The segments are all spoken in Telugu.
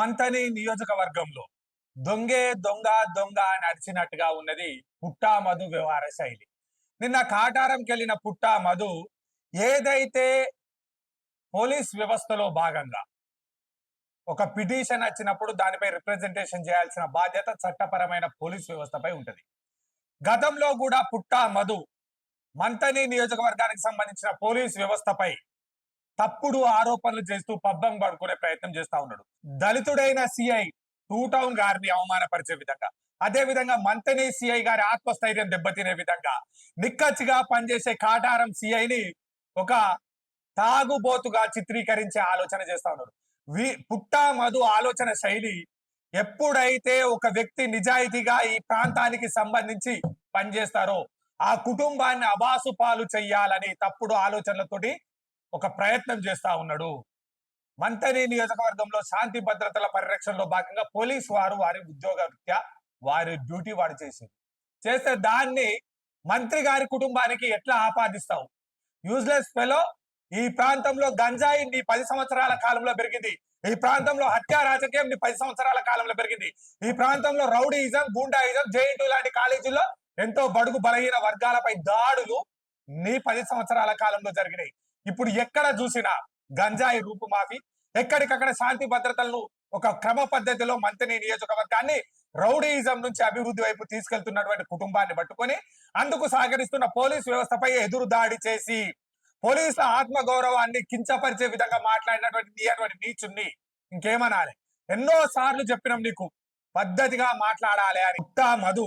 మంతని నియోజకవర్గంలో దొంగే దొంగ దొంగ అని అరిచినట్టుగా ఉన్నది పుట్టా మధు వ్యవహార శైలి. నిన్న కాటారంకి వెళ్ళిన పుట్టా మధు ఏదైతే పోలీస్ వ్యవస్థలో భాగంగా ఒక పిటిషన్ వచ్చినప్పుడు దానిపై రిప్రజెంటేషన్ చేయాల్సిన బాధ్యత చట్టపరమైన పోలీస్ వ్యవస్థపై ఉంటుంది. గతంలో కూడా పుట్టా మధు మంతని నియోజకవర్గానికి సంబంధించిన పోలీస్ వ్యవస్థపై తప్పుడు ఆరోపణలు చేస్తూ పబ్బం పడుకునే ప్రయత్నం చేస్తా ఉన్నాడు. దళితుడైన సిఐ టూ టౌన్ గారిని అవమానపరిచే విధంగా అదే విధంగా మంతని సిఐ గారి ఆత్మస్థైర్యం దెబ్బతినే విధంగా నిక్కచ్చిగా పనిచేసే కాటారం సిఐని ఒక తాగుబోతుగా చిత్రీకరించే ఆలోచన చేస్తా ఉన్నాడు. వి పుట్టా మధు ఆలోచన శైలి ఎప్పుడైతే ఒక వ్యక్తి నిజాయితీగా ఈ ప్రాంతానికి సంబంధించి పనిచేస్తారో ఆ కుటుంబాన్ని అబాసు పాలు చెయ్యాలని తప్పుడు ఆలోచనలతోటి ఒక ప్రయత్నం చేస్తా ఉన్నాడు. మంతని నియోజకవర్గంలో శాంతి భద్రతల పరిరక్షణలో భాగంగా పోలీస్ వారు వారి ఉద్యోగ రీత్యా వారి డ్యూటీ వాడు చేసింది. చేస్తే దాన్ని మంత్రి గారి కుటుంబానికి ఎట్లా ఆపాదిస్తావు? యూజ్లెస్ ఫెలో ఈ ప్రాంతంలో గంజాయి నీ పది సంవత్సరాల కాలంలో పెరిగింది. ఈ ప్రాంతంలో హత్య రాజకీయం నీ పది సంవత్సరాల కాలంలో పెరిగింది. ఈ ప్రాంతంలో రౌడీయిజం గూండాయిజం జేఎన్టీ లాంటి కాలేజీల్లో ఎంతో బడుగు బలహీన వర్గాలపై దాడులు నీ పది సంవత్సరాల కాలంలో జరిగినాయి. ఇప్పుడు ఎక్కడ చూసినా గంజాయి రూపుమాఫీ ఎక్కడికక్కడ శాంతి భద్రతలను ఒక క్రమ పద్ధతిలో మంత్రి నియోజకవర్గాన్ని రౌడీయిజం నుంచి అభివృద్ధి వైపు తీసుకెళ్తున్నటువంటి కుటుంబాన్ని పట్టుకొని అందుకు సహకరిస్తున్న పోలీస్ వ్యవస్థపై ఎదురు దాడి చేసి పోలీసుల ఆత్మ గౌరవాన్ని కించపరిచే విధంగా మాట్లాడినటువంటి నీ అటువంటి నీచుణ్ణి ఇంకేమనాలి? ఎన్నో సార్లు చెప్పినాం నీకు పద్ధతిగా మాట్లాడాలి అని. ఉత్తా మధు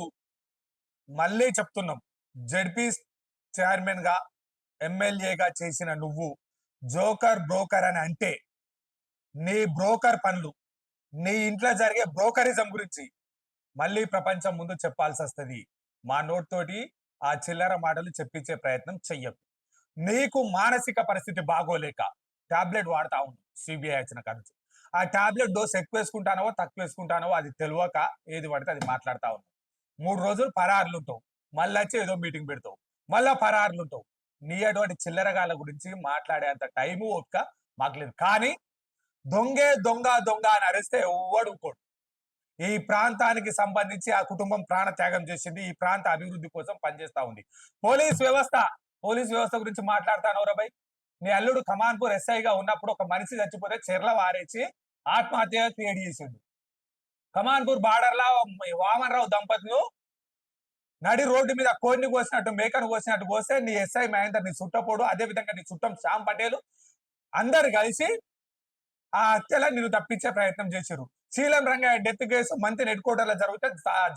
మళ్ళీ చెప్తున్నాం. జడ్పీ చైర్మన్గా ఎమ్మెల్యేగా చేసిన నువ్వు జోకర్ బ్రోకర్ అని అంటే నీ బ్రోకర్ పనులు నీ ఇంట్లో జరిగే బ్రోకరిజం గురించి మళ్ళీ ప్రపంచం ముందు చెప్పాల్సి వస్తుంది. మా నోట్ తోటి ఆ చిల్లర మాటలు చెప్పించే ప్రయత్నం చెయ్యకు. నీకు మానసిక పరిస్థితి బాగోలేక టాబ్లెట్ వాడుతా ఉండు సిబిఐ వచ్చిన ఖర్చు ఆ టాబ్లెట్ డోస్ ఎక్కువ వేసుకుంటానో తక్కువ వేసుకుంటానో అది తెలియక ఏది పడితే అది మాట్లాడుతా ఉన్నావు మూడు రోజులు పరారులు ఉంటావు. మళ్ళీ వచ్చి ఏదో మీటింగ్ పెడతావు. మళ్ళా పరారులు ఉంటావు. నీ అటువంటి చిల్లరగాల గురించి మాట్లాడేంత టైము ఓపిక మాకు లేదు. కానీ దొంగే దొంగ దొంగ అని అరిస్తే ఎవ్వడు ఈ ప్రాంతానికి సంబంధించి ఆ కుటుంబం ప్రాణ త్యాగం చేసింది. ఈ ప్రాంత అభివృద్ధి కోసం పనిచేస్తా ఉంది. పోలీస్ వ్యవస్థ పోలీస్ వ్యవస్థ గురించి మాట్లాడతాను రబాయ్ నీ అల్లుడు కమాన్పూర్ ఎస్ఐగా ఉన్నప్పుడు ఒక మనిషి చచ్చిపోతే చెర్ల వారేసి ఆత్మహత్య క్రియేట్ చేసిండు. కమాన్పూర్ బార్డర్ లా వామన్ రావు దంపతులు నడి రోడ్డు మీద కోడిని కోసినట్టు మేకను కోసినట్టు కోస్తే నీ ఎస్ఐ మహేందర్ నీ చుట్టపోడు అదే విధంగా నీ చుట్టం శ్యామ్ పటేల్ అందరు కలిసి ఆ హత్యల నిన్ను తప్పించే ప్రయత్నం చేశారు శీలం రంగయ్య డెత్ కేసు మంత్రి హెడ్ క్వార్టర్లో జరిగితే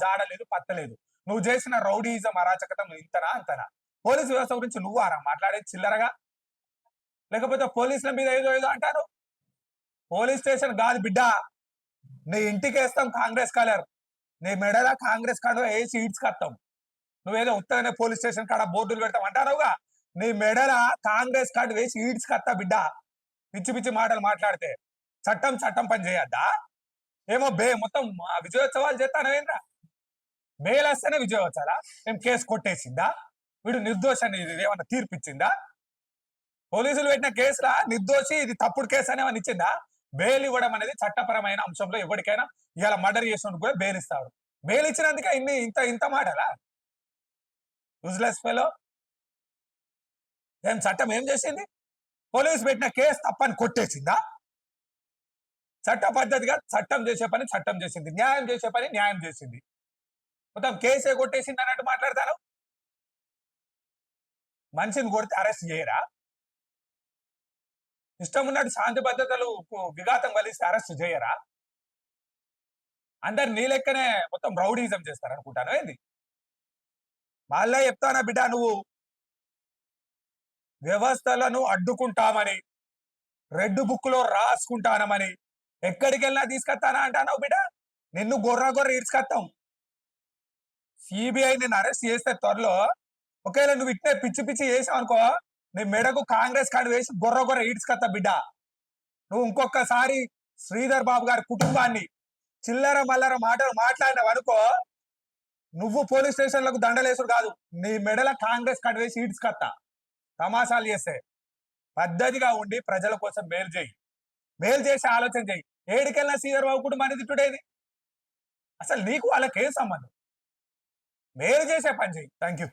జాడలేదు పత్తలేదు. నువ్వు చేసిన రౌడీజం అరాచకతం ఇంతనా అంతనా? పోలీస్ వ్యవస్థ గురించి నువ్వు ఆరా? మాట్లాడేది చిల్లరగా? లేకపోతే పోలీసుల మీద ఏదో ఏదో అంటారు? పోలీస్ స్టేషన్ కాదు బిడ్డ. నీ ఇంటికి వేస్తాం కాంగ్రెస్ కలర్. నీ మెడల కాంగ్రెస్ కాడ వేసి ఈడ్స్ కత్తాం. నువ్వేదో ఉత్తగానే పోలీస్ స్టేషన్ కాడ బోర్డులు పెడతాం అంటారుగా నీ మెడల కాంగ్రెస్ కార్డు వేసి ఈడ్స్ కత్తా బిడ్డ. పిచ్చి పిచ్చి మాటలు మాట్లాడితే. చట్టం చట్టం పని చేయద్దా? ఏమో బే మొత్తం మా విజయోత్సవాలు చేస్తానవేంద్రా బెయిల్ వస్తేనే విజయోత్సవాలా? ఏం కేసు కొట్టేసిందా? వీడు నిర్దోషాన్ని ఏమన్నా తీర్పిచ్చిందా? పోలీసులు పెట్టిన కేసులా? నిర్దోషి ఇది తప్పుడు కేసు అని ఏమన్నా ఇచ్చిందా? బెయిల్ ఇవ్వడం అనేది చట్టపరమైన అంశంలో ఎవరికైనా ఇవాళ మర్డర్ చేసినందుకు కూడా బెయిల్ ఇస్తాడు. బెయిల్ ఇచ్చినందుకే ఇన్ని ఇంత ఇంత మాటలా? యూజ్లెస్ ఫెలో ఏం చట్టం ఏం చేసింది? పోలీసు పెట్టిన కేసు తప్పని కొట్టేసిందా? చట్ట పద్ధతిగా చట్టం చేసే పని చట్టం చేసింది. న్యాయం చేసే పని న్యాయం చేసింది. మొత్తం కేసే కొట్టేసింది అన్నట్టు మాట్లాడతారు? మనిషిని కొడితే అరెస్ట్ చేయరా? ఇష్టం ఉన్నట్టు శాంతి భద్రతలు విఘాతం కలిస్తే అరెస్ట్ చేయరా? అందరు నీ లెక్కనే మొత్తం రౌడీజం చేస్తారనుకుంటాను. ఏంది? మళ్ళా చెప్తానా బిడ్డ నువ్వు? వ్యవస్థలను అడ్డుకుంటామని రెడ్ బుక్లో రాసుకుంటానమని. ఎక్కడికి వెళ్ళినా తీసుకొస్తానా అంటానావు బిడ్డ? నిన్ను గొర్ర గొర్ర ఈడ్చుకొస్తాం సిబిఐ నిన్ను అరెస్ట్ చేస్తే త్వరలో ఒకవేళ నువ్వు ఇట్టే పిచ్చి పిచ్చి చేసావు అనుకో నీ మెడకు కాంగ్రెస్ కార్డు వేసి గొర్ర గొర్ర ఈడ్చుకొస్తా బిడ్డ. నువ్వు ఇంకొకసారి శ్రీధర్ బాబు గారి కుటుంబాన్ని చిల్లర మల్లర మాటలు మాట్లాడినావు అనుకో నువ్వు పోలీస్ స్టేషన్లకు దండలేసుడు కాదు. నీ మెడల కాంగ్రెస్ కార్డు సీట్స్ ఈడ్చుకొస్తా తమాషాలు చేస్తే. పద్ధతిగా ఉండి ప్రజల కోసం మేలు చేయి. మేలు చేసే ఆలోచన చేయి. ఏడికెళ్ళిన శ్రీధర్ బాబు కూడా మన తిట్టుడేది అసలు నీకు వాళ్ళకేం సంబంధం? మేలు చేసే పని చేయి. Thank you